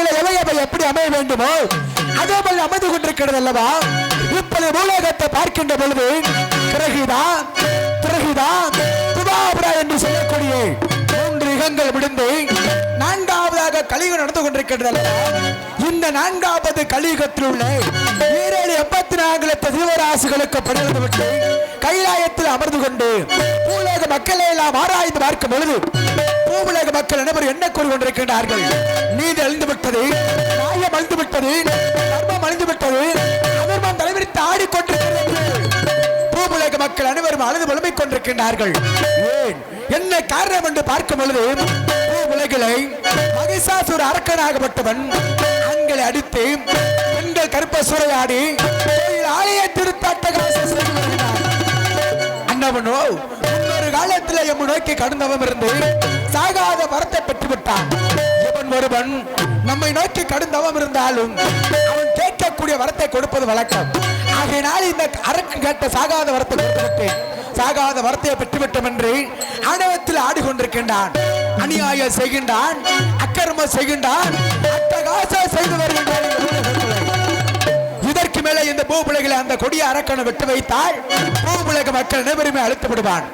பூ எவையவை எப்படி அமைய வேண்டுமோ அதே போல அமைந்து கொண்டிருக்கிறது அல்லவா? இப்படி உலகத்தை பார்க்கின்ற பொழுது பிறகுதான் பிறகுதான் துபாபுரா என்று சொல்லக்கூடிய மூன்று யுகங்கள் முடிந்து நான்காவதாக கலியுகம் நடந்து கொண்டிருக்கிறது அல்லவா? இந்த நான்காவது கலியுகத்தில் உள்ள ஏழு எண்பத்தி நான்கு லட்ச ஜீவராசிகளுக்கு பணிந்து விட்டு கைலாயத்தில் அமர்ந்து கொண்டு பூலோக மக்களை எல்லாம் ஆராய்ந்து பார்க்கும் பொழுது பூவுலக மக்கள் அனைவரும் என்ன கூறி கொண்டிருக்கின்றார்கள் நீதி அழிந்து விட்டது நியாயம் அழிந்து விட்டது தர்மம் அழிந்து விட்டது அதர்மம் தலைவிரித்து ஆடிக்கொண்டிருக்கிறது பூவுலக மக்கள் அனைவரும் அழுது வலிமை கொண்டிருக்கின்றார்கள். ஏன்? என்ன காரணம் என்று பார்க்கும் பொழுது பூவுலகிலை மகிஷாசுர அரக்கனாகப்பட்டவன் ஆண்களை அடித்து பெண்கள் கருப்ப சூறையாடி ஆலய திருத்தட்டகாசம் அண்ணவனோ காலத்தில் எம் நோக்கி கடந்தவன் இருந்து சாகாத வரத்தை பெற்றுவிட்டான். இவன் ஒருவன் நம்மை நோக்கி கடந்தவன் இருந்தாலும் அவன் கேட்கக்கூடிய வரத்தை கொடுப்பது வழக்கம். ஆகையினால் இந்த அரக்கு கேட்ட சாகாத வரத்தை கொடுத்து சாகாத வரத்தை பெற்றுவிட்டோம் என்று ஆணவத்தில் ஆடிக்கொண்டிருக்கின்றான். அநியாயம் செய்கின்றான் அக்கிரமம் செய்கின்றான் அட்டகாசம் செய்து வருகின்றான் இதற்கு மேலே இந்த பூபுலகில அந்த கொடிய அரக்கனை விட்டு வைத்தால் பூபுலக மக்கள் அனைவருமே அழுத்து விடுவான்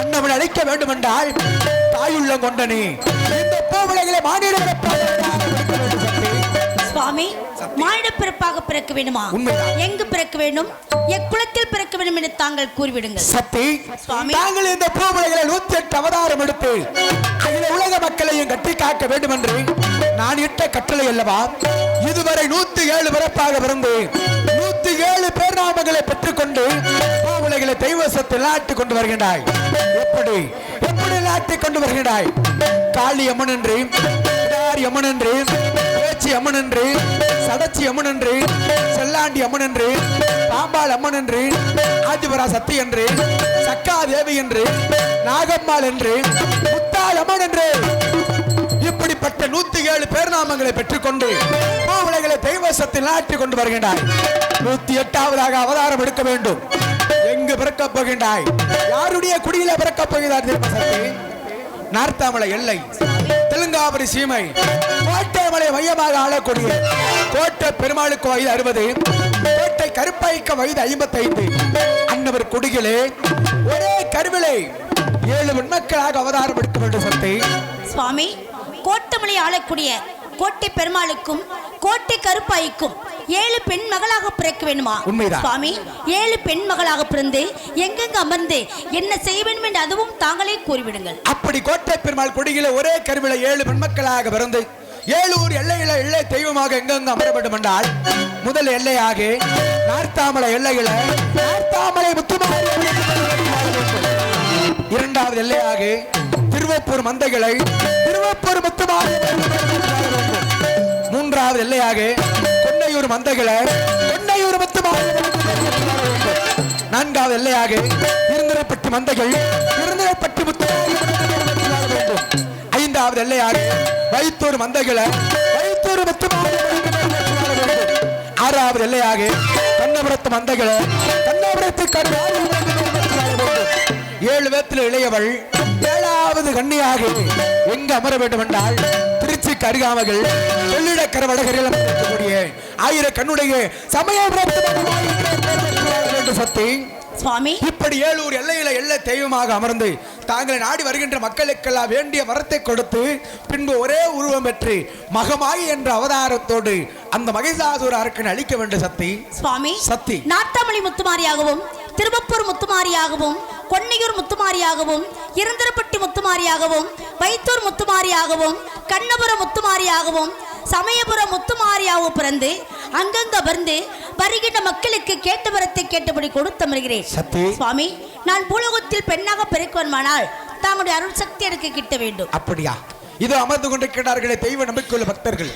அண்ணவன் அழைக்க வேண்டும் என்றால் தாயுள்ளம் கொண்ட நீ. இந்த பூபுலகில மாநில சுவாமி மானிட பிறப்பாக பிறக்க வேண்டுமா. எங்கு பிறக்க வேண்டும்? எக்குலத்தில் பிறக்க வேண்டும் என்று தாங்கள் கூறிவிடுங்கள். சக்தி சுவாமி. தாங்கள் இந்த பூபுலகில நூத்தி எட்டு அவதாரம் எடுத்து அகில உலக மக்களையும் கட்டி காக்க வேண்டும் என்று நான் இட்ட கட்டளை அல்லவா? இதுவரை நூத்தி ஏழு பிறப்பாக பிறந்து நூத்தி ஏழு பேர் நாமங்களை பெற்றுக்கொண்டு பூவுலகில தெய்வ சத்து நாட்டி கொண்டு வருகின்றாய். எப்படி? எப்படி நாட்டி கொண்டு வருகிறாய்? காளி அம்மன் என்று பிடாரி அம்மன் என்று பேச்சி அம்மன் என்று சடச்சி அம்மன் என்று செல்லாண்டி அம்மன் என்று பாம்பாள் அம்மன் என்று ஆதிபரா சக்தி என்று சக்கா தேவி என்று நாகம்மாள் என்று முத்தாள் அம்மன் என்று. இப்படிப்பட்ட நூத்தி ஏழு பேர்நாமங்களை பெற்றுக்கொண்டு பூவுலகளை தெய்வசத்தில் நாட்டி கொண்டு வருகின்றாய் நூத்தி எட்டாவதாக அவதாரம் எடுக்க வேண்டும். எங்கு பிறக்கப் போகின்றாய்? யாருடைய குடியில பிறக்கப் போகிறார் தெரியுமா சக்தி? நார்த்தாமலை எல்லை. தெலுங்காபுரி சீமை. கோட்டைமலை மையமாக ஆளக்கூடிய கோட்டை பெருமாளுக்கு வயது அறுபது கோட்டை கருப்பைக்க வயது ஐம்பத்தைந்து. அன்னவர் குடிகளே ஒரே கருவிலை ஏழு உண்மக்களாக அவதாரம் எடுக்க வேண்டும் சக்தி. சுவாமி கோட்டமலை ஆளக்கூடிய கோட்டை பெருமாளுக்கும் கோட்டை கருப்பாய்க்கும் ஏழு பெண் மகளாக பிறக்க வேண்டுமா? உண்மைதான். சுவாமி ஏழு பெண் மகளாக பிறந்து எங்கெங்கு அமர்ந்து என்ன செய்ய வேண்டும் என்று அதுவும் தாங்களே கூறிவிடுங்கள். அப்படி கோட்டை பெருமாள் கொடியில ஒரே கருவில ஏழு பெண்மக்களாக பிறந்து ஏழூர் எல்லையில எல்லை தெய்வமாக எங்கெங்கு அமர வேண்டும் என்றால் முதல் எல்லையாக நார்த்தாமலை எல்லையில நார்த்தாமலை முத்துமாரி இரண்டாவது எல்லையாக திருவப்பூர் மந்தைகளை திருவப்பூர் முத்துமாரி மூன்றாவது எல்லையாக கொன்னையூர் மந்தைகளை கொன்னையூர் முத்துமாரி நான்காவது எல்லையாக இருந்திரப்பட்டி மந்தைகள் இருந்திரப்பட்டி முத்துமாரி ஐந்தாவது எல்லையாக வைத்தூர் மந்தைகளை வைத்தூர் முத்துமாரி ஆறாவது எல்லையாக கண்ணபுரத்து மந்தைகளை கண்ணபுரத்து கண்ணாடி ஏழு பேத்துல இளையவள் ஏழாவது கன்னியாக எங்க அமர வேண்டும் என்றால் திருச்சி கருகாமகள் கொள்ளிடக்கர வடகரையில் அமர்ந்திருக்கக்கூடிய ஆயிர கண்ணுடைய சமய சக்தி சுவாமி. இப்படி ஏழூர் எல்லையில எல்லை தெய்வமாக அமர்ந்து தாங்களை நாடி வருகின்ற மக்களுக்கெல்லாம் வேண்டிய வரத்தை கொடுத்து பின்பு ஒரே உருவம் பெற்று மகமாயி என்ற அவதாரத்தோடு அந்த மகிஷாசுர அரக்கனை அழிக்க வேண்டும் சக்தி சுவாமி சக்தி. நாட்டாமலை முத்துமாரியாகவும் திருவப்பூர் முத்துமாரியாகவும் கொன்னையூர் முத்துமாரியாகவும் இருந்தரப்பட்டி முத்துமாரியாகவும் வைத்தூர் முத்துமாரியாகவும் கண்ணபுரம் முத்துமாரியாகவும் சமயபுரம் முத்துமாரியாகவும் பிறந்து அங்கங்க வந்து வருகின்ற மக்களுக்கு கேட்ட வரத்தை கேட்டபடி கொடுத்து அமர்கிறேன். சக்தி. சுவாமி நான் பூலோகத்தில் பெண்ணாக பெருக்குவன்மானால் தங்களுடைய அருள் சக்தி எனக்கு கிட்ட வேண்டும். அப்படியா? இது அமர்ந்து கொண்டிருக்கிறார்களே தெய்வ நம்பிக்கையுள்ள பக்தர்கள்.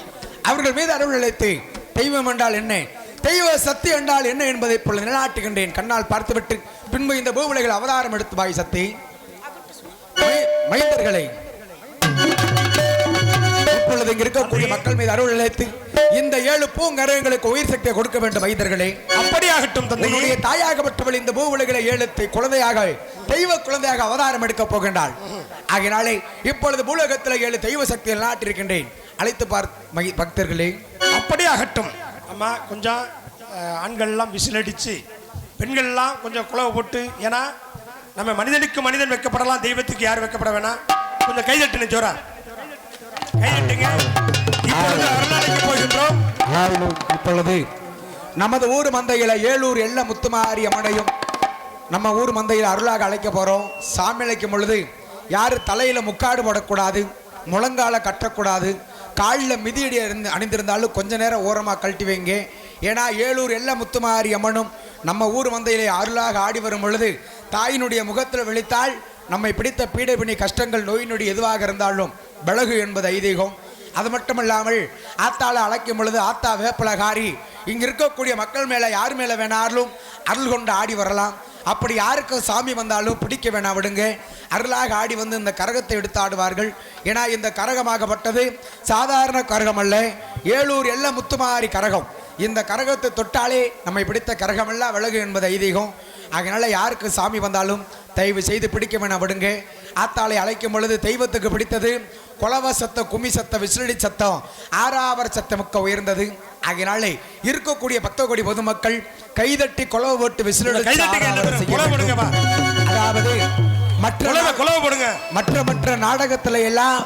அவர்கள் மீது அருள் அழைத்து தெய்வம் என்றால் என்ன? தெய்வ சக்தி என்றால் என்ன என்பதை இப்பொழுது நிலைநாட்டுகின்றேன். கண்ணால் பார்த்துவிட்டு பின்பு இந்த பூவுலைகள் அவதாரம் எடுத்து வாய் சக்தி மைந்தர்களை. இப்பொழுது இங்க இருக்கக்கூடிய மக்கள் மீது அருள் இழைத்து இந்த ஏழு பூங்கரங்களுக்கு உயிர் சக்தியை கொடுக்க வேண்டும் வைத்தர்களே அப்படியாகட்டும் தந்தையே. உன்னுடைய தாயாகப்பட்டவள் இந்த பூ உலகில ஏழுத்தை குழந்தையாக தெய்வ குழந்தையாக அவதாரம் எடுக்க போகின்றாள். ஆகையினாலே இப்பொழுது பூலகத்தில் ஏழு தெய்வ சக்தியை நாட்டிருக்கின்றேன் அழைத்து பார் மகி- பக்தர்களே. அப்படியாகட்டும். அம்மா கொஞ்சம் ஆண்கள்லாம் விசில் அடித்து பெண்கள்லாம் கொஞ்சம் குழவை போட்டு ஏன்னா நம்ம மனிதனுக்கு மனிதன் வைக்கப்படலாம் தெய்வத்துக்கு யார் வைக்கப்பட வேணாம் கொஞ்சம் கைதட்டுங்க ஜோரா. கைதட்டுங்க இப்பொழுது அருளாலைக்கு போகின்றோம். இப்பொழுது நமது ஊர் மந்தையில ஏலூர் எல்ல முத்துமாரி அம்மனையும் நம்ம ஊர் மந்தையில் அருளாக அழைக்க போறோம். சாமி அழைக்கும் பொழுது யாரு தலையில முக்காடு போடக்கூடாது முழங்கால கட்டக்கூடாது காலில் மிதியடி இருந்து அணிந்திருந்தாலும் கொஞ்ச நேரம் ஓரமாக கழட்டி வைங்க. ஏன்னா ஏலூர் எல்ல முத்துமாரி அம்மனும் நம்ம ஊர் வந்தையிலே அருளாக ஆடி வரும் பொழுது தாயினுடைய முகத்தில் விழித்தால் நம்மை பிடித்த பீடை பிணி கஷ்டங்கள் நோய் நொடி எதுவாக இருந்தாலும் விலகு என்பது ஐதீகம். அது மட்டுமல்லாமல் ஆத்தாளை அழைக்கும் பொழுது ஆத்தா வேப்பலகாரி இங்கே இருக்கக்கூடிய மக்கள் மேலே யார் மேலே வேணாலும் அருள் கொண்டு ஆடி வரலாம். அப்படி யாருக்கும் சாமி வந்தாலும் பிடிக்க வேணாம் விடுங்க. அருளாக ஆடி வந்து இந்த கரகத்தை எடுத்து ஆடுவார்கள் ஏன்னா இந்த கரகமாகப்பட்டது சாதாரண கரகம் அல்ல. ஏலூர் எல்ல முத்துமாரி கரகம். இந்த கரகத்தை தொட்டாலே நம்மை பிடித்த கரகமெல்லாம் விலகு என்பது ஐதீகம். அதனால் யாருக்கு சாமி வந்தாலும் தயவு செய்து பிடிக்க வேணாம் விடுங்க. ஆத்தாளை அழைக்கும் பொழுது தெய்வத்துக்கு பிடித்தது குலவ சத்தம் கும்மி சத்தம் விசிலடி சத்தம் ஆறாவர் சத்தமுக்க உயர்ந்தது. ஆகையினாலே இருக்கக்கூடிய பக்த கோடி பொதுமக்கள் கைதட்டி குலவ போட்டு விசிலடி கைதட்டுங்க எல்லாரும். குலவை போடுங்கப்பா. அதாவது மற்ற போடுங்க மற்ற மற்ற நாடகத்துல எல்லாம்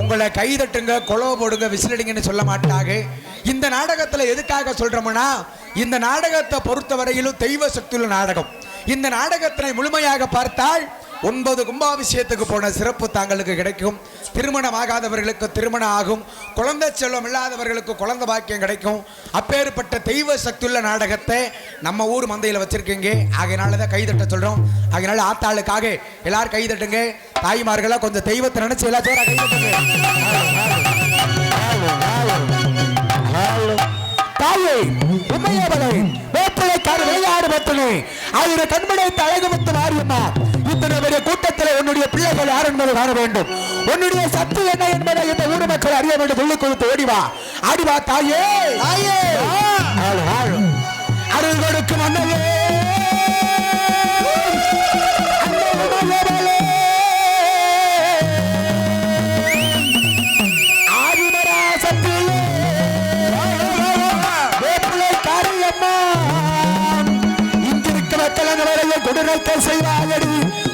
உங்களை கைதட்டுங்க கொலவு போடுங்க விசிலடிங்கன்னு சொல்ல மாட்டாங்க இந்த நாடகத்துல எதுக்காக சொல்றோம்னா இந்த நாடகத்தை பொறுத்தவரையிலும் தெய்வ சக்தியுள்ள நாடகம் இந்த நாடகத்தினை முழுமையாக பார்த்தால் ஒன்பது கும்பாபிஷேகத்துக்கு போன சிறப்பு தாங்களுக்கு கிடைக்கும். திருமணம் ஆகாதவர்களுக்கு திருமணம் ஆகும். குழந்தை செல்வம் இல்லாதவர்களுக்கு குழந்தை பாக்கியம் கிடைக்கும். அப்பேற்பட்ட தெய்வ சக்தியுள்ள நாடகத்தை நம்ம ஊர் மந்தையில் வச்சிருக்கீங்க. ஆகையினால தான் கைதட்ட சொல்றோம். ஆகையினால ஆத்தாளுக்காக எல்லாரும் கைதட்டுங்க. தாய்மார்களாக கொஞ்சம் தெய்வத்தை நினைச்சு எல்லா ஜோரா கைதட்டுங்க. தாயே உண்மையாவளே வேப்பிலைக்கார விளையாடு பத்தனே ஆயிரம் கண்மடைத்த கூட்டத்தில் உன்னுடைய பிள்ளைகள் யார் என்பதை காண வேண்டும். உன்னுடைய சத்து என்ன என்பதை இந்த ஊர் மக்கள் அறிய வேண்டும். சொல்லி கொடுத்து ஓடிவா ஆடிவா தாயே. தாயே. அருள் கொடுக்கும் அன்னை ஆதிமராசத்திலே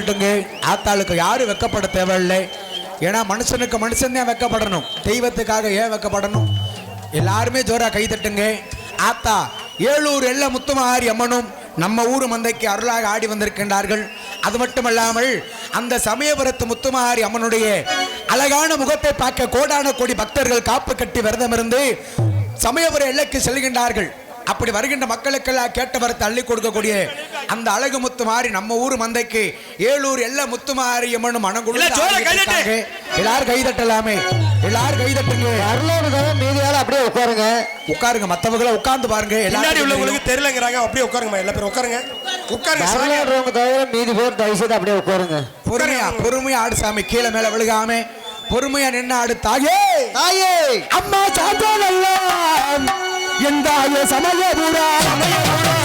ஜோரா ஆத்தாளுக்கு யாரும் வெக்கப்பட தேவையில்லை. ஏன்னா மனுஷனுக்கு மனுஷன் தான் வெக்கப்படணும். தெய்வத்துக்காக ஏன் வெக்கப்படணும்? எல்லாருமே ஜோரா கை தட்டுங்க. ஆத்தா ஏழூர் எல்ல முத்துமாரி அம்மனும் நம்ம ஊர் மந்தைக்கு அருளாக ஆடி வந்திருக்கின்றார்கள். அது மட்டுமல்லாமல் அந்த சமயபுரத்து முத்துமாரி அம்மனுடைய அழகான முகத்தை பார்க்க கோடான கோடி பக்தர்கள் காப்பு கட்டி விரதம் இருந்து சமயபுர எல்லைக்கு செல்கின்றார்கள். அப்படி வருகின்ற மக்களுக்கெல்லாம் கேட்ட வரத்தை அள்ளி கொடுக்கக்கூடிய அந்த அழகு முத்து மாறி நம்ம ஊர் மந்தைக்கு ஏழூர் எல்ல முத்து மாறி எம்மனும் ஜோரா கைதட்டு. எல்லாரும் கைதட்டலாமே. எல்லாரும் கைதட்டுங்க. அருளோடு மீதியால அப்படியே உட்காருங்க. உட்காருங்க மத்தவங்கள உட்கார்ந்து பாருங்க. எல்லாரும் உள்ளவங்களுக்கு தெரியலங்கிறாங்க. அப்படியே உட்காருங்கம்மா எல்லா பேரும் உட்காருங்க. உட்காருங்க. அருளோடுறவங்க தவிர மீதி பேர் தயவு செய்து அப்படியே உட்காருங்க. பொறுமையா பொறுமையா ஆடு சாமி கீழே மேல விழுகாம பொறுமையா நின்று ஆடு தாயே. தாயே. அம்மா சாத்தானல்லாம் எந்த சமயபுரா சமயபுரா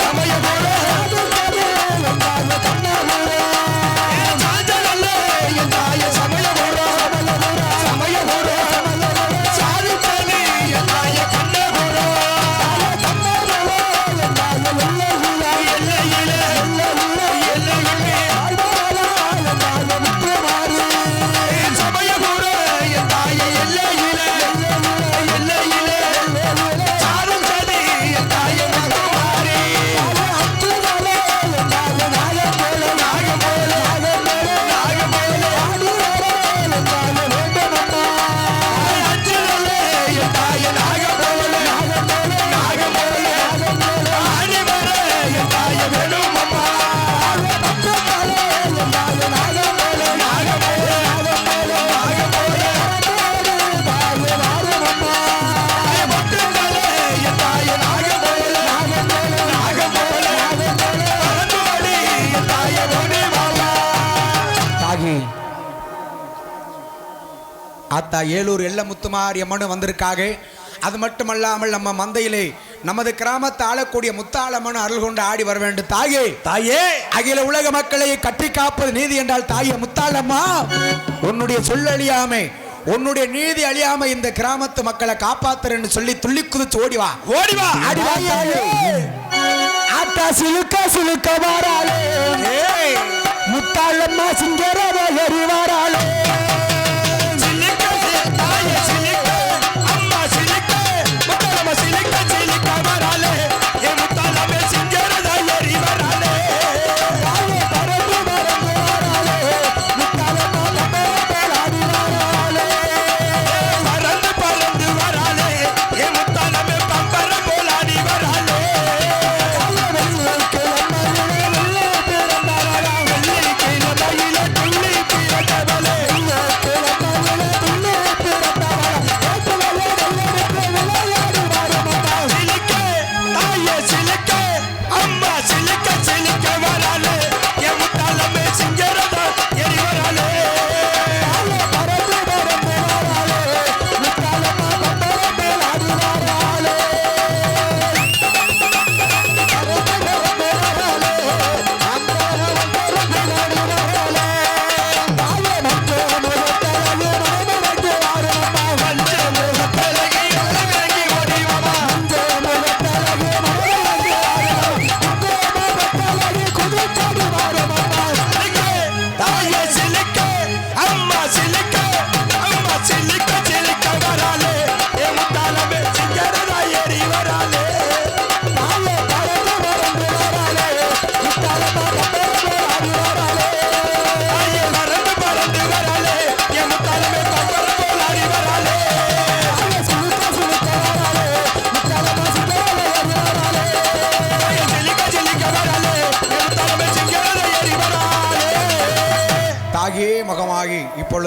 சமயபுரா. ஏலூர் எல்ல முத்துமாரி அம்மனு வந்திருக்காக அது மட்டுமல்லாமல் நம்ம மந்தையிலே நமது கிராமத்தை ஆளக்கூடிய முத்தாளம்மன் அருள் கொண்டு ஆடி வர வேண்டும். தாயே தாயே! அகில உலக மக்களை கட்டி காப்பது நீதி என்றால் தாயே முத்தாளம்மா. உன்னுடைய சொல்லழியாமை உன்னுடைய நீதி அழியாம இந்த கிராமத்து மக்களை காப்பாத்துறேன்னு சொல்லி துள்ளி குதிச்சு ஓடி வா. ஓடி வா! ஆடி வா தாயே. ஆத்தா சிலுக்க சிலுக்க வாராளே! முத்தாளம்மா சிங்கரவ வாராளே!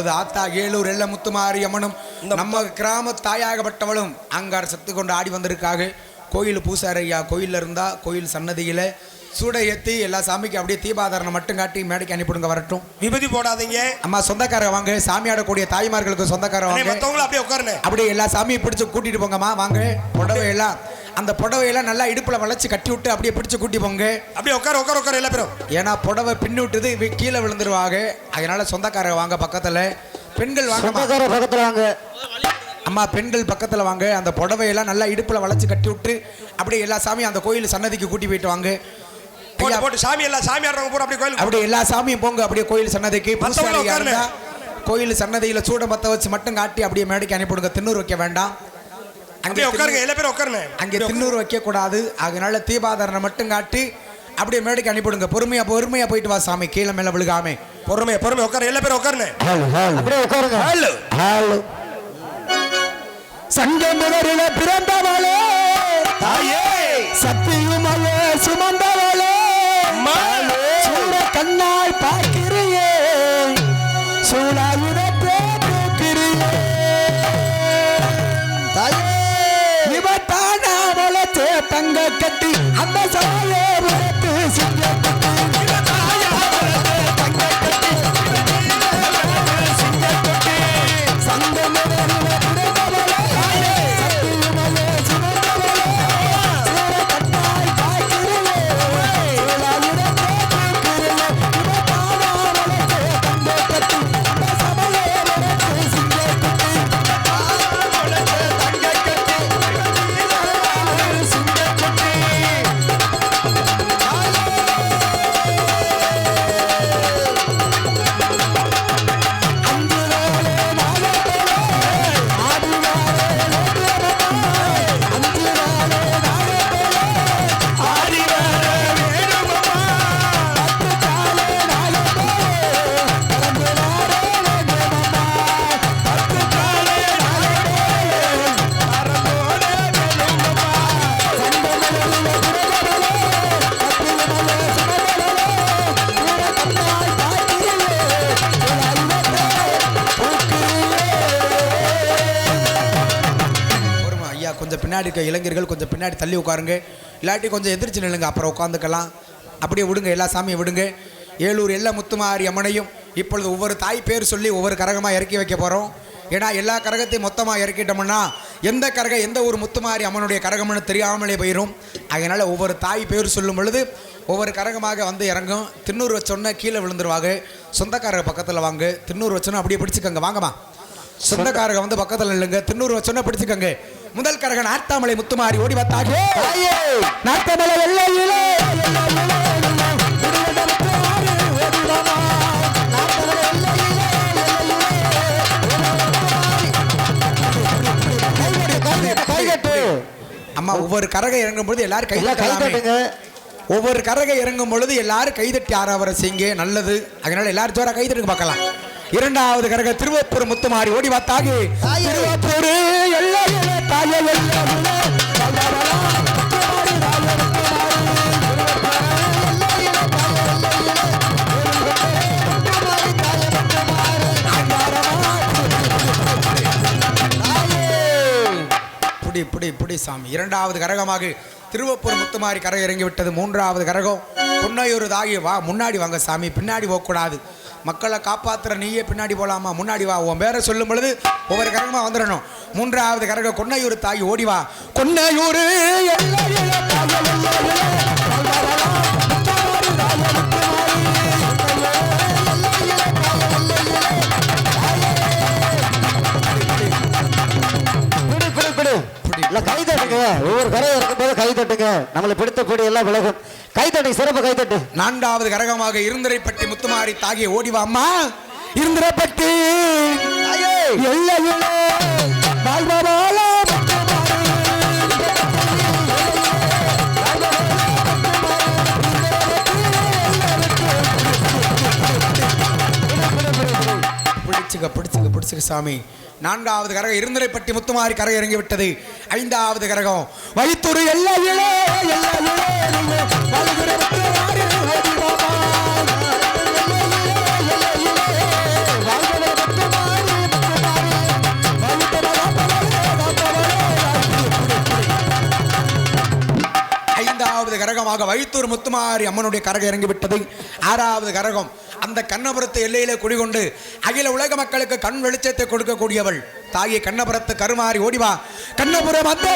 இப்பொழுது ஆத்தா ஏலூர் எல்ல முத்துமாரி அம்மனும் நம்ம கிராம தாயாகப்பட்டவளும் அங்கார் சத்து கொண்டு ஆடி வந்திருக்காக. கோயில் பூசாரி ஐயா கோயில்ல இருந்தா கோயில் சன்னதியில சூட ஏத்தி எல்லா சாமிக்கும் அப்படியே தீபாதாரணம் மட்டும் காட்டி மேடைக்கு அனுப்பிடுங்க வரட்டும். விபதி போடாதீங்க. அம்மா சொந்தக்கார வாங்க. சாமி ஆடக்கூடிய தாய்மார்களுக்கு சொந்தக்கார வாங்க. அப்படியே உட்காருங்க அப்படியே எல்லா சாமியும் பிடிச்சு கூட்டிட்டு போங்கம்மா வாங்க. புடவை எல்லாம் அந்த புடவையெல்லாம் நல்லா இடுப்புல வளைச்சு கட்டி விட்டு அப்படியே பிடிச்சு கூட்டி போங்க. அப்படியே உட்கார உட்கார உட்கார எல்லா பேரும். ஏன்னா புடவை பின்னி விட்டது கீழே விழுந்துருவாங்க. அதனால சொந்தக்காரங்க வாங்க பக்கத்துல. பெண்கள் வாங்க பக்கத்துல வாங்க. அம்மா பெண்கள் பக்கத்துல வாங்க. அந்த புடவையெல்லாம் நல்லா இடுப்புல வளைச்சு கட்டி விட்டு அப்படியே எல்லா சாமியும் அந்த கோயில் சன்னதிக்கு கூட்டி போயிட்டு வாங்க. போட்டு சாமி எல்லாம் சாமி ஆடுறவங்க பூரா அப்படி கோயில் அப்படியே எல்லா சாமியும் போங்க அப்படியே கோயில் சன்னதிக்கு. கோயில் சன்னதியில சூட பத்த வச்சு மட்டும் காட்டி அப்படியே மேடைக்கு அனுப்பிவிடுங்க திண்ணூறு வைக்க வேண்டாம். அப்படியே உட்காருங்க எல்லா பேரும் உட்காருங்க. அங்கே திண்ணூறு வைக்க கூடாது அதனால தீபாதாரணை மட்டும் காட்டி அப்படியே மேடைக்கு அனுப்பிவிடுங்க. பொறுமையா பொறுமையா போயிட்டு வா சாமி. கீழே மேல விழுகாம. பொறுமையா பொறுமையா உட்காரு எல்லா பேரும் உட்காருங்க. அப்படியே உட்காருங்க. ஹலோ. ஹலோ. சங்கமுதரில பிறந்தவளே. தாயே. சத்தியுமலே சுமந்தவளே. கண்ணாய் பார்க்கிறியே சூழாயுதத்தே அந்த சாயே இருக்க இளைஞர்கள் கொஞ்சம் பின்னாடி தள்ளி உட்காருங்க. இல்லாட்டி கொஞ்சம் எதிர்த்து நில்லுங்க அப்புறம் உட்காந்துக்கலாம். அப்படியே விடுங்க எல்லா சாமியும் விடுங்க. ஏலூர் எல்லா முத்துமாரி அம்மனையும் இப்பொழுது ஒவ்வொரு தாய் பேர் சொல்லி ஒவ்வொரு கரகமாக இறக்கி வைக்க போகிறோம் ஏன்னா எல்லா கரகத்தையும் மொத்தமாக இறக்கிட்டோம்னா எந்த கரகம் எந்த ஒரு முத்துமாரி அம்மனுடைய கரகம்னு தெரியாமலே போயிடும் அதனால் ஒவ்வொரு தாய் பேர் சொல்லும் பொழுது ஒவ்வொரு கரகமாக வந்து இறங்கும். திண்ணூறு வச்சோன்னே கீழே விழுந்துருவாங்க. சொந்தக்காரங்க பக்கத்தில் வாங்க. திண்ணூறு வச்சோன்னா அப்படியே பிடிச்சிக்கங்க. வாங்கம்மா. சொந்தக்காரங்க வந்து பக்கத்தில் இல்லைங்க திண்ணூறு வச்சோன்னா பிடிச்சிக்கங்க. முதல் கரகன் ஆத்தாமலை முத்துமாரி ஓடி எல்லையிலே, கைதட்டு, கைதட்டு. அம்மா ஒவ்வொரு கரகை இறங்கும் பொழுது எல்லாரும் கை எல்லாம் கை. தட்டுங்க ஒவ்வொரு கரகை இறங்கும் பொழுது எல்லாரும் கைதட்டி ஆறாவரை செய்யுங்க நல்லது. அதனால எல்லாரும் ஜோரா கைதட்டுங்க பார்க்கலாம். இரண்டாவது கரக திருவப்பூர் முத்துமாரி ஓடி. திருவப்பூர் எல்லையிலே தாயே. எல்லையிலே, வல்லவரா, முத்துமாரி தாயே முத்துமாரி. புடி புடி புடி சாமி. இரண்டாவது கரகமாக திருவப்பூர் முத்துமாரி கரை இறங்கி விட்டது மூன்றாவது கரகம் பொன்னையூர் தாகி வா முன்னாடி வாங்க சாமி. பின்னாடி போகக்கூடாது. மக்களை காப்பாற்றுற நீயே பின்னாடி போலாமா? முன்னாடி வா. உன் பேரை சொல்லும் பொழுது ஒவ்வொரு கரகமாக வந்துடணும். மூன்றாவது கரக கொன்னையூர் தாய் ஓடி வா. கொன்னையூர் இல்ல கை தட்டுங்க. ஒவ்வொரு கரை இறக்கும் போது கை தட்டுங்க. நம்மளை பிடித்த பிடி எல்லாம் விலகும். கை தட்டு சிறப்பு கை தட்டு. நான்காவது கரகமாக இருந்தரைப்பட்டி முத்துமாரி தாகிய ஓடிவா அம்மா. இருந்தரைப்பட்டி. எல்லையிலே பிடிச்சுக்க சாமி. நான்காவது கரகம் இருந்தரைப்பட்டி முத்துமாரி கரகம் இறங்கிவிட்டது. ஐந்தாவது கரகம் வைத்தூர் எல்லா ஐந்தாவது கரகமாக வைத்தூர் முத்துமாரி அம்மனுடைய கரகம் இறங்கிவிட்டது. ஆறாவது கரகம் அந்த கண்ணபுரத்து எல்லையிலே குடிகொண்டு அகில உலக மக்களுக்கு கண் வெளிச்சத்தை கொடுக்கக்கூடியவள். தாயை கண்ணபுரத்து கருமாறி ஓடிவா கண்ணபுரம் அந்த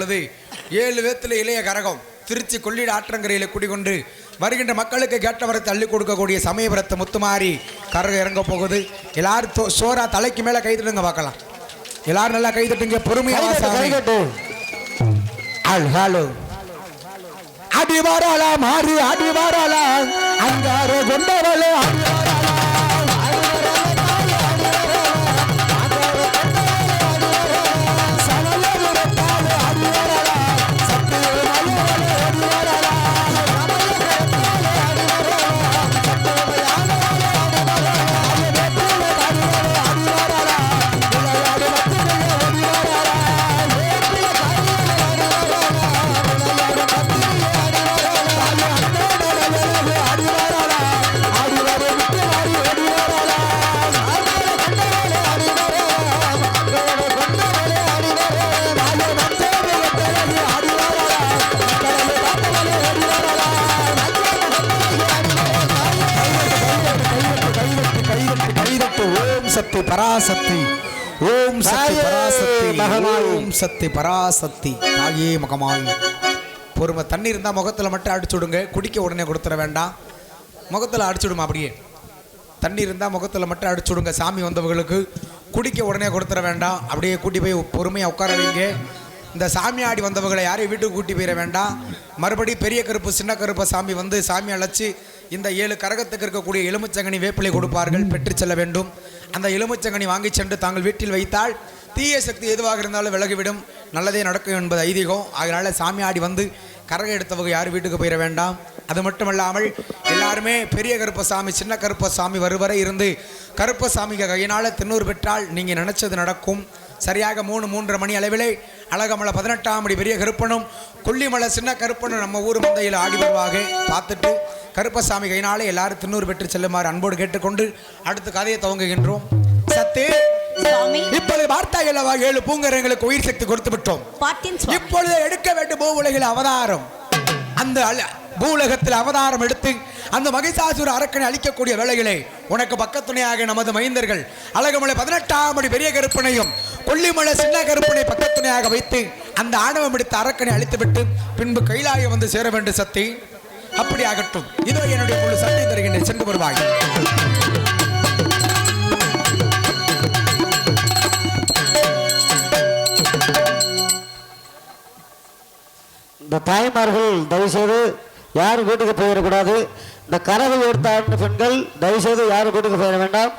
இப்பொழுது ஏழு வேத்துல இளைய கரகம் திருச்சி கொள்ளிட ஆற்றங்கரையில் குடிகொண்டு வருகின்ற மக்களுக்கு கேட்டவரத்தை அள்ளி கொடுக்கக்கூடிய சமயபுரத்து முத்துமாரி கரகம் இறங்க போகுது. எல்லாரும் சோறா தலைக்கு மேல கை தட்டுங்க பார்க்கலாம். எல்லாரும் நல்லா கை தட்டுங்க. பொறுமையா கைதட்டு சாமி. கைதட்டு ஆள், ஹலோ. அடி வரலாம் ஆறு அடி கொண்டவளே அடி சக்தி பராசக்தி. தாயே முகமாய் பொறுமை தண்ணி இருந்தால் முகத்தில் மட்டும் அடிச்சு விடுங்க. குடிக்க உடனே கொடுத்துட வேண்டாம். முகத்தில் அடிச்சு விடுமா அப்படியே? தண்ணி இருந்தால் முகத்தில் மட்டும் அடிச்சு விடுங்க சாமி வந்தவங்களுக்கு குடிக்க உடனே கொடுத்துட வேண்டாம். அப்படியே கூட்டி போய் பொறுமையாக உட்கார வைங்க. இந்த சாமி ஆடி வந்தவங்களை யாரையும் வீட்டுக்கு கூட்டி போயிட வேண்டாம். மறுபடி பெரிய கருப்பு சின்ன கருப்பு சாமி வந்து சாமி அழைச்சி இந்த ஏழு கரகத்துக்கு இருக்கக்கூடிய எலுமிச்சங்கனி வேப்பிலை கொடுப்பார்கள். பெற்று செல்ல வேண்டும். அந்த எலுமிச்சங்கனி வாங்கி சென்று தாங்கள் வீட்டில் வைத்தால் தீய சக்தி எதுவாக இருந்தாலும் விலகிவிடும். நல்லதே நடக்கும் என்பது ஐதீகம். அதனால் சாமி ஆடி வந்து கரகம் எடுத்தவங்க யாரும் வீட்டுக்கு போயிட வேண்டாம். அது மட்டுமல்லாமல் எல்லாருமே பெரிய கருப்பசாமி சின்ன கருப்பசாமி வருவரை இருந்து கருப்பசாமிக்கு கையினால் தின்னூர் பெற்றால் நீங்கள் நினச்சது நடக்கும். சரியாக மூணு மூன்றரை மணி அளவிலே அழகமலை பதினெட்டாம் அடி பெரிய கருப்பனும் கொல்லிமலை சின்ன கருப்பனும் நம்ம ஊர் மந்தையில் ஆடி வருவாக. பார்த்துட்டு கருப்பசாமி கையினாலே எல்லாரும் தின்னூர் பெற்று செல்லுமாறு அன்போடு கேட்டுக்கொண்டு அடுத்து கதையை துவங்குகின்றோம். சத்து இப்பொழுது வார்த்தைகள் ஏழு பூங்கரங்களுக்கு உயிர் சக்தி கொடுத்து விட்டோம். இப்பொழுது எடுக்க வேண்டும் பூவுலகில் அவதாரம். அந்த பூவுலகத்தில் அவதாரம் எடுத்து அந்த மகிஷாசுர அரக்கனை அழிக்கக்கூடிய வேளையிலே உனக்கு பக்கத்துணையாக நமது மைந்தர்கள் அழகுமலை பதினெட்டாம் அடி பெரிய கருப்பனையும் கொல்லிமலை சின்ன கருப்பனை பக்கத்துணையாக வைத்து அந்த ஆணவம் எடுத்த அரக்கனை அழித்துவிட்டு பின்பு கைலாயம் வந்து சேர வேண்டும் சக்தி. அப்படி ஆகட்டும் இதோ என்னுடைய முழு சக்தி தருகின்றேன். சென்று வருவாய். இந்த தாய்மார்கள் தயவுசெய்து யாரும் வீட்டுக்கு போயிடக்கூடாது. இந்த கரவை எடுத்த பெண்கள் தயவுசெய்து யாரும் வீட்டுக்கு போயிட வேண்டாம்.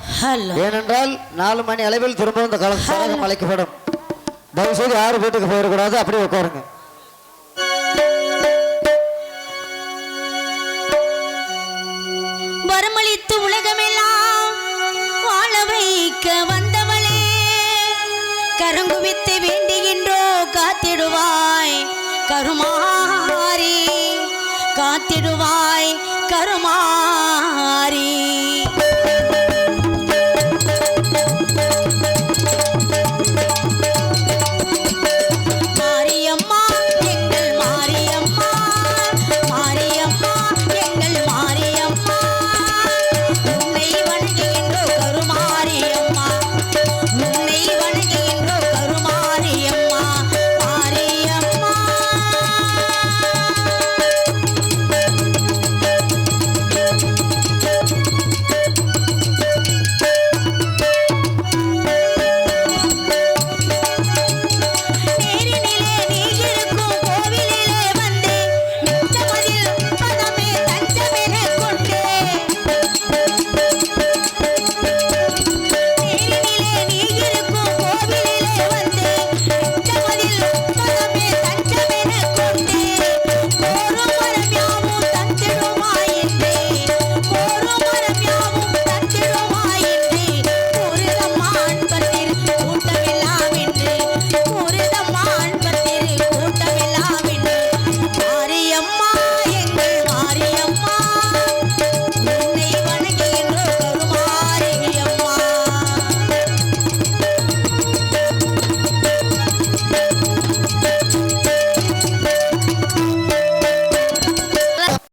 ஏனென்றால் நாலு மணி அளவில் திரும்பவும் இந்த கல கரகம் அழைக்கப்படும். தயவுசெய்து யாரும் வீட்டுக்கு போயிடக்கூடாது. அப்படியே உட்காருங்க. வரமளித்து உலகமெல்லாம் வாழ வைக்க வந்தவளே. கருங்குவித்து வேண்டுகின்றோ காத்திடுவாய். கருமாரி காத்திடுவாய் கருமாரி